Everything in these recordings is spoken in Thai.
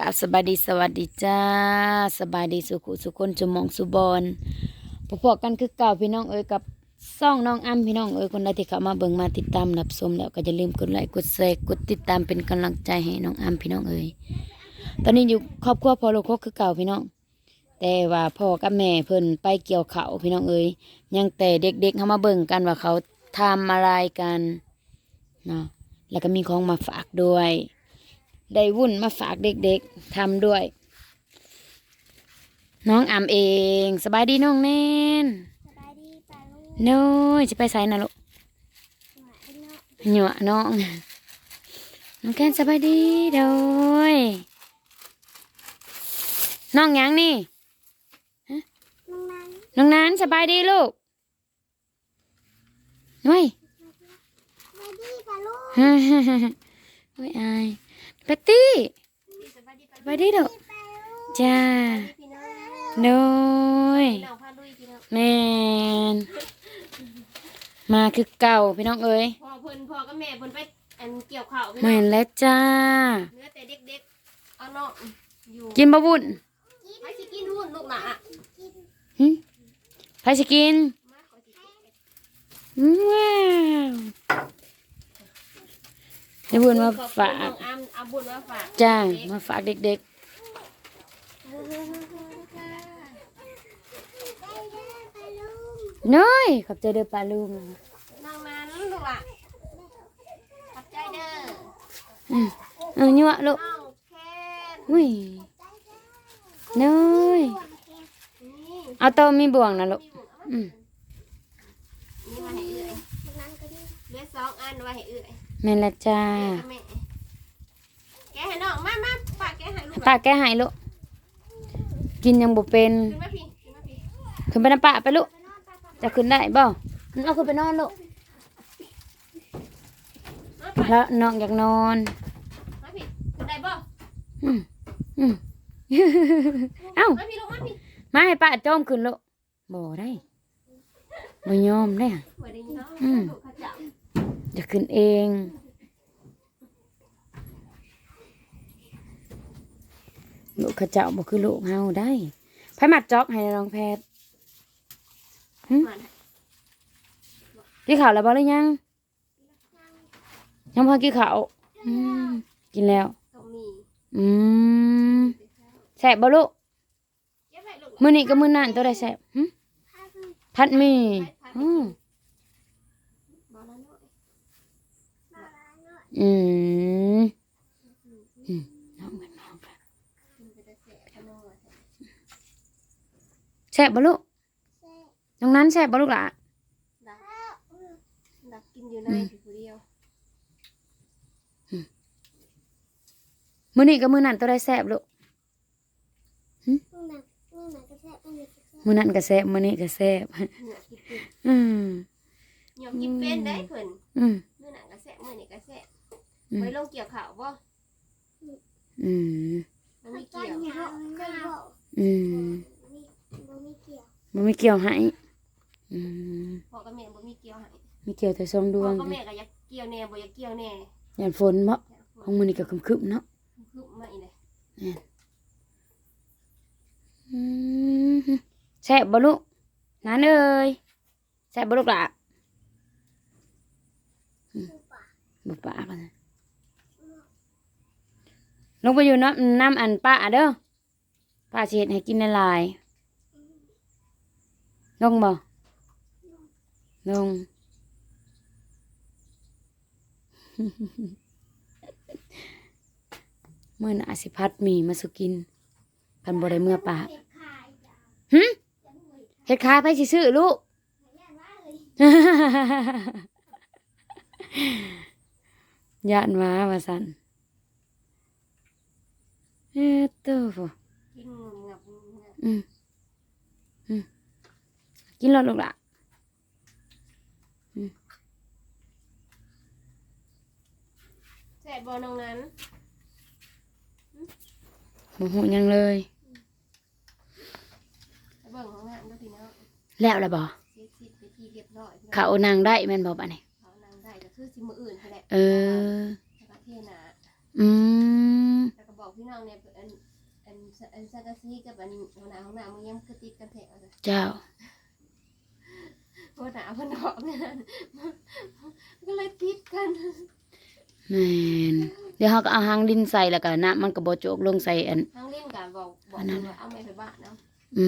กราบสบายดีสวัสดีจ้าสบายดีสุขุสุคนจุมองสุบอนพบๆกันคือเก่าพี่น้องเอ้ยกับซ่องน้องอ้ำพี่น้องเอ้ยคนใดที่เข้ามาเบิ่งมาติดตามรับชมแล้วก็อย่าลืมกดไลค์กดแชร์กดติดตามเป็นกำลังใจให้น้องอ้ำพี่น้องเอ้ยตอนนี้อยู่ครอบครัวพ่อลูกคกคือเก่าพี่น้อง แต่ว่าพ่อกับแม่เพิ่นไปเกี่ยวเขาพี่น้องเอ้ยยังแต่เด็กๆเข้ามาเบิ่งกันว่าเขาทำอะไรกันเนาะแล้วก็มีของมาฝากด้วย ได้วุ่นมาฝากเด็กๆทำด้วย น้องอำเองสบายดีน้องเน้นสบายดีป่าลุงโน้ยจะไปใส่นะลูกหวานเนาะหยวน้องน้องแกนสบายดีเด้อยน้องหยังนี่น้องนั้นน้องนันสบายดีลูกเฮ้ยสบายดีป่าลุงเฮ้ยเฮ้ยอาย ปตตี้สบายดีเด้อป่าลุงจ้าพี่น้องโน้ยพี่น้องพาลุยพี่น้องแม่นมาคือเก่าพี่น้องเอ้ยพ่อเพิ่นพ่อกับแม่เพิ่นไปอันเกี่ยวข้าวพี่น้แม่องนแล้วจ้าเนื้อแต่เด็กๆเอาเนาะอยู่กินบะวุ่นใครสิกินหุ่นลูกหล่ะหึใครจะกินมาขอสิกินอืมว้าว ได้บุญมาฝากน้องอ้ำเอาบุญมาฝากจ้า มาฝากเด็กๆ น้อย ขอบใจเด้อปลาลุงน้องนั้นลูกหล่ะขอบใจเด้ออืมเออยั่วลูกน้องแคนอุ้ยน้อย นี่เอาโตวมีบ่วงนะลูก อืมนี่มาให้เอื้อยเหลือสองอันไว้ให้เอื้อย แม่นและจ้าแม่แกให้น้องมามาฝากแกให้ลูกปากแกใหายลูกกินยังบ่เป็น ขึ้นมาพี่ขึ้นมาพี่ขึ้นไปน้ำปะไปลูกจะขึ้นได้บ่เอาขึ้นไปนอนลูกมาไปแล้วน้องอยากนอนมาพี่ขึ้นได้บ่อืมอืม เอ้า มาพี่ลูกมาพี่มาให้ป้าจอมขึ้นลูกบ่ได้บ่ยอมได้อะ บ่ได้ยินเนาะอืม ลูกเขาจับ จะขึ้นเองลูกเขาเจ้าบ่คือลูกเฮาได้ไผมัดจอกให้น้องแพทย์มันกินข้าวแล้วบ่หรือยัง ยังพอกินข้าวอืมกินแล้ว ต้องมีอืมแซ่บบ่ลูกเก็บไว้ลูกมื้อนี้กับมื้อนั้นตัวใดแซ่บหึผัดหมี่อืม บ่ละน้อย อืมอืมน้องกันน้องกันแสบขนมแซ่บบ่ลูกน้องนั้นแซ่บบ่ลูกหล่ะดักกินอยู่ในผู้เดียวมื้อนี้กับมื้อนั้นตัวใดแซ่บลูกนู่นน่ะนู่นน่ะก็แซ่บอันนี้ก็แซ่บมื้อนั้นก็แซ่บมื้อนี้ก็แซ่บหนือกินเป็นอืมยอมกินเป็นได้เพิ่นอืมมื้อนั้นก็แซ่บมื้อนี้ก็แซ่บ อืม ไว้ลงเกี่ยวข้าวบ่อืมมันมีเกี่ยวอืมบ่มีเกี่ยวบ่มีเกี่ยวให้อืมพ่อกับแม่บ่มีเกี่ยวให้มีเกี่ยวแต่สองดพ่วองกับแม่ก็อยากเกี่ยวแน่บ่อยากเกี่ยวแน่ยามฝนบ่ของมื้อนี้ก็ครึมๆเนาะคือมาอีเลยอืมแซ่บบ่ลูกนั่นเอ้ยแซ่บบ่ลูกหล่ะอืมบ่ปากเลย ลงไปอยู่น้ำน้ำอันป้าเด้อป้าสิเฮ็ดให้กินละลายลงบ่ลงเมื่อหนาสิพัดหมีมาสุกินพันบ่ได้เมื่อปากหึเฮ็ดขายไปสิซื้อลูกยานมาว่าสัน เอ๊ตัวกินงับงับอืมอืมกินแล้วลูกละแซ่บบ่น้องนั้นบ่ฮู้หยังเลยเบิ่งของงานก็พี่น้องแล้วล่ะบ่เสียสิทธิ์ไปที่เรียบร้อยพี่น้อเขานางได้แม่นบ่บัดนี้เขานางได้ก็คือสิมืออื่นแหละเออแล้วก็เทนาอืม พี่น้องเนี่ยอันอันอันสังกะสีกับอันหัวหน้าห้องน้ำมันยังคือติดกันแท้เอาจ้ะเจ้า หัวหน้าเพิ่นออกเนี่ยก็เลยติดกันแม่นเดี๋ยวเขาก็เอาหางดินใส่แล้วก็น้ำมันก็บ่โจกลงใส่อันทั้งเล่นกันบอกบอกเพิ่นว่าเอาไม่ไปบ้านเนาะอื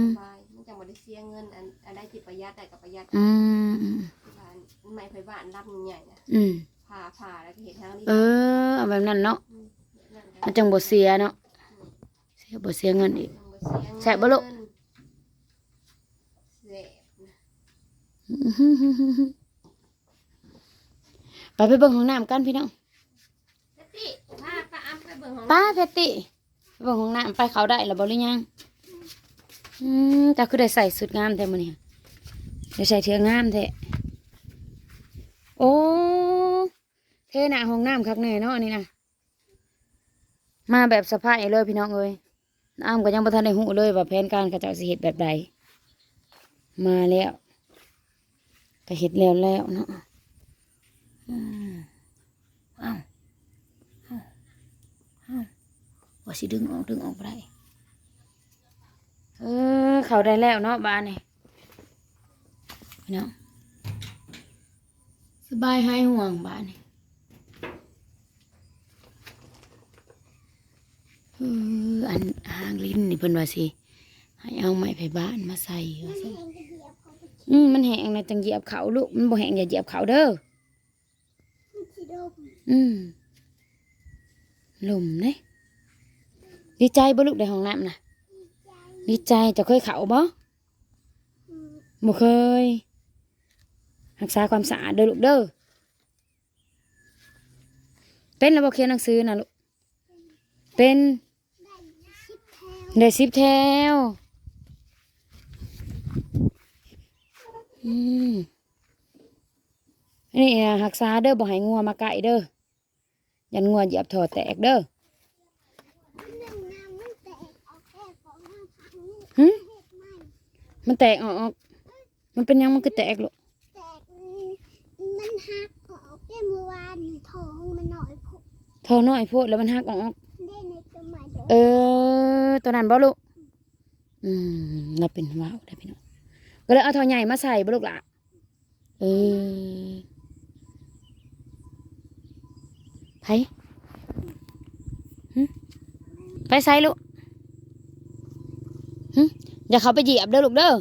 มบายมันจังบ่ได้เสียเงินอันอันใดที่ประหยัดได้ก็ประหยัดอืมอืมบ้านไม่ไปบ้านรับใหญ่นะอืมผ่าผ่าแล้วก็เห็นทางนี้เออเอาแบบนั้นเนาะนั่น มันจังบ่เสียเนาะเสียบ่เสียเงินอีกแซ่บบ่ลูกแซ่บนะไปไปเบิ่งห้องน้ำกันพี่น้องแซ่บติพาป้าอ้ำไปเบิ่งของป้าเพชรติไปเบิ่งห้องน้ำไปเขาได้แล้วบ่หรือยังอืมแต่คือได้ใส่สุดงามแท้มื้อนี้ได้ใส่เทืองามแท้โอ้เทหน้าห้องน้ำคักแน่เนาะอันนี่นะ มาแบบสะพายเลยพี่น้องเอ้ยน้ำก็ยังบ่ทันได้หูเลยว่าแผนการเขาจ้าสิเฮ็ดแบบใด มาแล้วก็เฮ็ดแล้วแล้วเนาะอืมอ้าวว่าสิดึงออกดึงออกได้เออเขาได้แล้วเนาะบ้านนี่พี่น้องสบายหายห่วงบ้านนี่ อออันหางลิ้นนี่เพิ่นว่าสิให้เอาไม้ไผ่บ้านมาใส่ว่าซั่นอืมมันแห้งนะจังเหยียบเขาลูกมันบ่แห้งอย่าเหยียบเขาเด้ออืมลมเน่ดีใจบ่ลูกได้ห้องน้ำนะดีใจเจะเคยเขาบ่บ่เคยรักษาความสะอาดเด้อลูกเด้อเป็นแล้วบ่เขียนหนังสือนะลูกเป็น ได้สิบแถวอืมอันนี่นะรักษาเด้อบ่ให้งัวมาไก่เด้อยันงัวเหยียบถอดแตกเด้อหึมันแตกออก มันเป็นหยังมันก็แตกลูกแตกมันหักออกได้เมื่อวานนี่ท้องมันหน่อยพกทอน้อยโพดแล้วมันหักออกได้ในสมัยเด็กเออ ตัวนั้นบ่ลูกอืมเราเป็นว้าวได้พี่น้องก็เลยเอาทอใหญ่มาใส่บ่ลูกล่ะเออไผหึไปใส่ลูกหึอย่าเขาไปเหยียบเด้อลูกเด้อ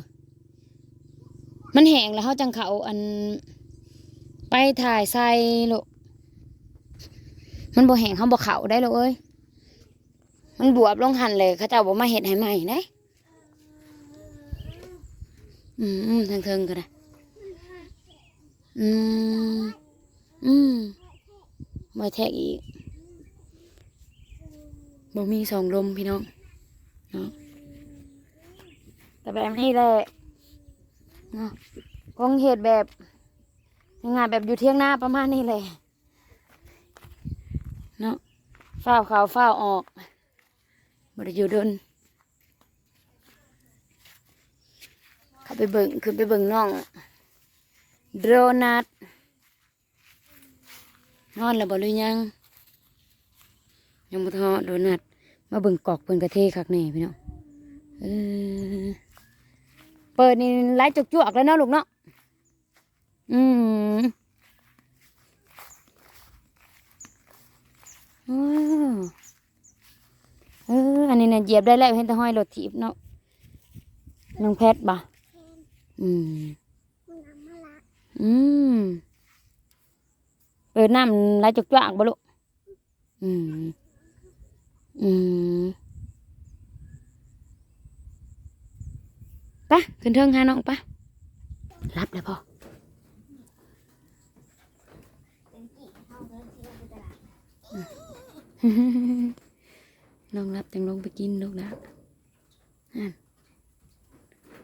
มันแห้งแล้วเขาจังเขาอัน ไปถ่ายใส่ลูกมันบ่แห้งเขาบ่เขาได้ลูกเอ้ย มันบวบลงหันเลยเขาเจ้าบอกมาเห็ดให้ใหม่ได้อืมทางเทิงก็ได้อืมอืมมาแทกอีกบ่มีสองลมพี่น้องเนาะแต่แบบนี้แหละเนาะคงเหตุแบบงานแบบอยู่เที่ยงหน้าประมาณนี้แหละเนาะฝ้าวขาวฝ้าวออก บริอยู่ดนเขาไปเบิ่งคือไปเบิ่งน้องโดนัทนอนแล้วบ่หรือยังยังบ่ทอโดนัทมาเบิ่งกอกเพิ่นกระเทคักแน่พี่น้องเออเปิดนี่ไล่จุกจวกแล้วเนาะลูกเนาะอืมอ้าวเอออั นนี้เนี่ยเหยียบได้แล้วเห็นแต่ห้อยรถถีบเนาะน้องแพทย์บ่ะอืมมันนำมาละอืมเปิดน้ำไหลจุกจวกบ่ลูกอืม อืมไปะขึ้นเทิงหาน้องปะรับแล้วพ่อเป็ นกี่เข้าเดินเที่ยวไปตลาดน้องรับจังลงไปกินลูกนะอะ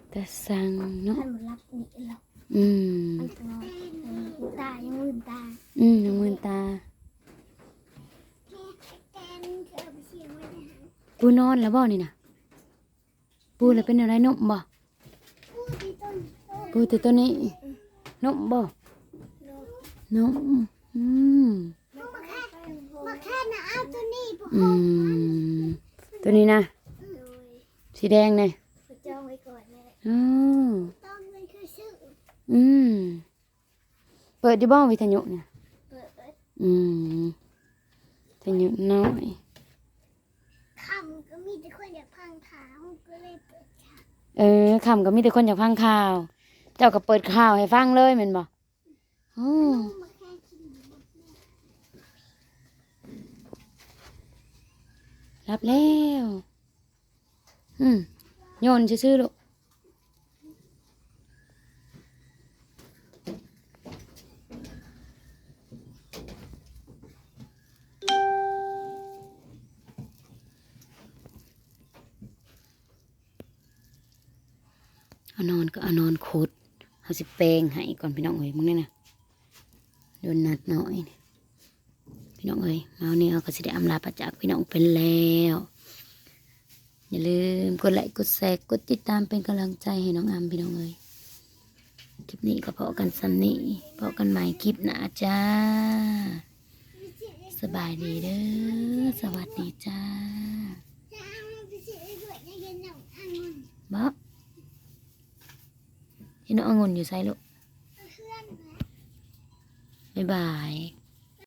แต่สั่งเนาะถ้ามันรับนี่เราอืมมันนอนตายังลืมตาอืมน้องมืนตาแม่แกนเธอไปเชียงไว้นะฮะปูนอนแล้วบ่นี่นะปูแล้วเป็นอะไรนมบ่พูดที่ต้นต้นปูแต่ตัวนี้นมบ่นมอืม มาแค่มาแค่นะเอาตัวนี้พวกอืเขาม ตัวนี้นะโดยสีแดงเนี่ยพระเจ้าไว้ก่อนแม่อ๋อต้องเงินคือซื้ออืมเปิดอยู่บ้องวิทยุเนี่ยเปิดเปิดอืมวิทยุน้อยคำก็มีแต่คนอยากพังขาก็เลยเปิดค่ะเออคำก็มีแต่คนอยากฟังข่าว เจ้าก็เปิดข่าวให้ฟังเลยแม่นบ่โอ้มาแค่กิน รับแล้ว อืมโยนซื่อๆลูกเอานอนก็เอานอนขุดเอาสิแปลงให้ก่อนพี่น้องเอ้ยมึงนี่นะโดนนัดหน่อยนี่ น้องเอ้ยมาวันนี้เราก็สิได้อำลาประจากพี่น้องเป็นแล้ว อย่าลืมกดไลค์กดแชร์กดติดตามเป็นกำลังใจให้น้องอามพี่น้องเอ้ยคลิปนี้ก็พอกันซ้ำนี้พอกันใหม่คลิปหน้าจ้า สบายดีเด้อสวัสดีจ้าจะเอาไปซื้อด้วยในเย็นนองอังุ่นบ๊อบพี่น้ององุ่นอยู่ไซลูกบ๊ายบาย